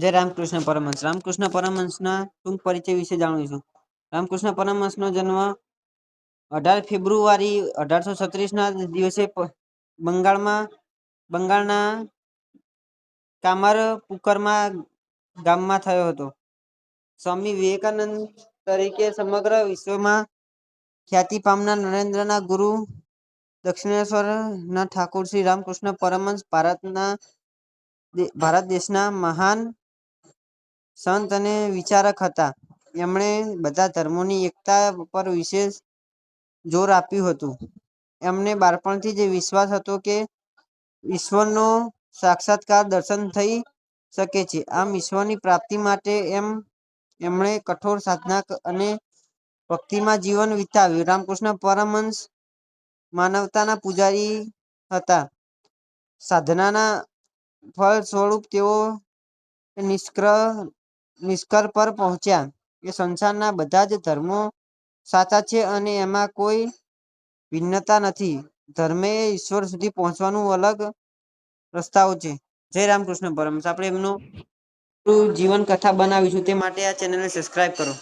જય રામકૃષ્ણ પરમહંસ. રામકૃષ્ણ પરમહંસના ટૂંક પરિચય વિશે જાણીશું રામકૃષ્ણ પરમહંસનો જન્મ અઢાર ફેબ્રુઆરી અઢારસો છત્રીસના દિવસે બંગાળમાં, બંગાળના કામર પુકરમાં ગામમાં થયો હતો. સ્વામી વિવેકાનંદ તરીકે સમગ્ર વિશ્વમાં ખ્યાતિ પામનાર નરેન્દ્રના ગુરુ દક્ષિણેશ્વરના ઠાકોર શ્રી રામકૃષ્ણ પરમહંસ ભારતના ભારત દેશના મહાન સંત અને વિચારક હતા. એમણે બધા ધર્મોની એકતા પર વિશેષ જોર આપ્યું હતું. એમને બાળપણથી જ વિશ્વાસ હતો કે ઈશ્વરનો સાક્ષાત્કાર દર્શન થઈ શકે છે. આમ ઈશ્વરની પ્રાપ્તિ માટે એમ એમણે કઠોર સાધના અને ભક્તિમાં જીવન વિતાવ્યું. રામકૃષ્ણ પરમહંસ માનવતાના પૂજારી હતા. સાધનાના ફળ સ્વરૂપ તેઓ નિષ્ક્ર નિષ્કર પર પહોંચ્યા કે સંસારના બધા જ ધર્મો સાચા છે અને એમાં કોઈ ભિન્નતા નથી. ધર્મે ઈશ્વર સુધી પહોંચવાનું અલગ રસ્તાઓ છે. જય રામકૃષ્ણ પરમહંસ આપણે એમનું જીવન કથા બનાવીશું. તે માટે આ ચેનલને સબસ્ક્રાઇબ કરો.